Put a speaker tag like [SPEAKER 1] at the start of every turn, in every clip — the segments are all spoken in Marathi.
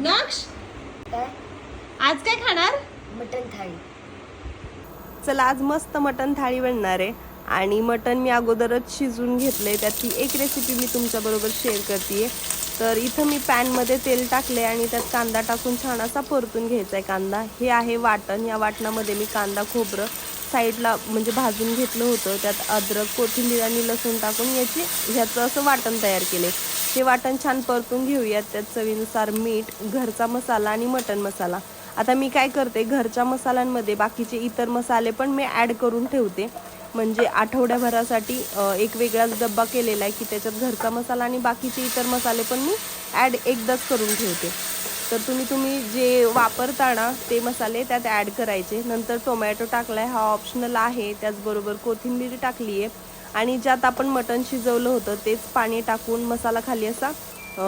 [SPEAKER 1] नक्ष? आज काय खाणार?
[SPEAKER 2] मटन थाळी.
[SPEAKER 3] चला आज मस्त मटन थाळी बनणार आहे. आणि मटन मी अगोदरच शिजवून घेतलंय. त्याची एक रेसिपी मी तुमच्याबरोबर शेअर करते तर इथं मी पॅनमध्ये तेल टाकले आणि त्यात कांदा टाकून छान असा परतून घ्यायचा आहे कांदा. हे आहे वाटण. या वाटणामध्ये मी कांदा खोबरं साईडला म्हणजे भाजून घेतलं होतं. त्यात अद्रक कोथिंबीर आणि लसूण टाकून याची ह्याचं असं वाटण तयार केले हे वाटण छान परतून घेऊयात. त्यात चवीनुसार मीठ घरचा मसाला आणि मटण मसाला. आता मी काय करते घरच्या मसाल्यांमध्ये बाकीचे इतर मसाले पण मी ॲड करून ठेवते. म्हणजे आठवड्याभरासाठी एक वेगळाच डब्बा केलेला आहे की त्याच्यात घरचा मसाला आणि बाकीचे इतर मसाले पण मी ॲड एकदाच करून ठेवते. तर तुम्ही तुम्ही जे वापरता ना ते मसाले त्यात ॲड करायचे. नंतर टोमॅटो टाकला आहे हा ऑप्शनल आहे. त्याचबरोबर कोथिंबीर टाकली आहे आणि ज्यात आपण मटण शिजवलं होतं तेच पाणी टाकून मसाला खाली असा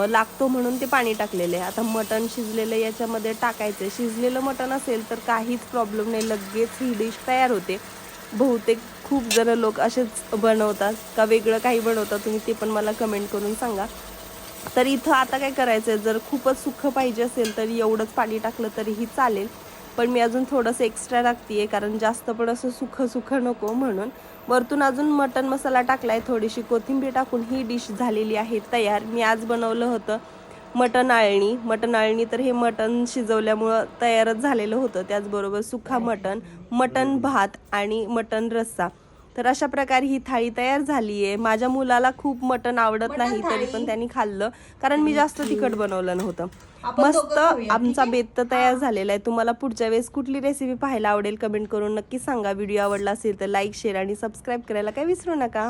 [SPEAKER 3] लागतो म्हणून ते पाणी टाकलेले आहे. आता मटण शिजलेलं याच्यामध्ये टाकायचं शिजलेलं मटण असेल तर काहीच प्रॉब्लेम नाही. लगेच ही डिश तयार होते. बहुतेक खूप जण लोक असेच बनवतात. का वेगळं काही बनवतात तुम्ही ते पण मला कमेंट करून सांगा. तर इथं आता काय करायचं आहे जर खूपच सुख पाहिजे असेल तर एवढंच पाणी टाकलं तरीही चालेल. पण मी अजून थोडंसं एक्स्ट्रा टाकते कारण जास्त पण असं सुख सुख नको म्हणून. वरतून अजून मटन मसाला टाकलाय थोडीशी कोथिंबीर टाकून ही डिश झालेली आहे तयार. मी आज बनवलं होतं मटण आळणी. मटण आळणी तर हे मटण शिजवल्यामुळं तयारच झालेलं होतं. त्याचबरोबर सुखा मटण मटण भात आणि मटण रस्सा. तर अशा प्रकारे ही थाळी तयार झाली आहे माझ्या मुलाला खूप मटण आवडत नाही तरी. पण त्यांनी खाल्लं. कारण मी जास्त तिखट बनवलं नव्हतं. मस्त आमचा बेत तर तयार झालेला आहे. तुम्हाला पुढच्या वेळेस कुठली रेसिपी पाहायला आवडेल कमेंट करून नक्की सांगा. व्हिडिओ आवडला असेल तर लाईक शेअर आणि सबस्क्राईब करायला काही विसरू नका.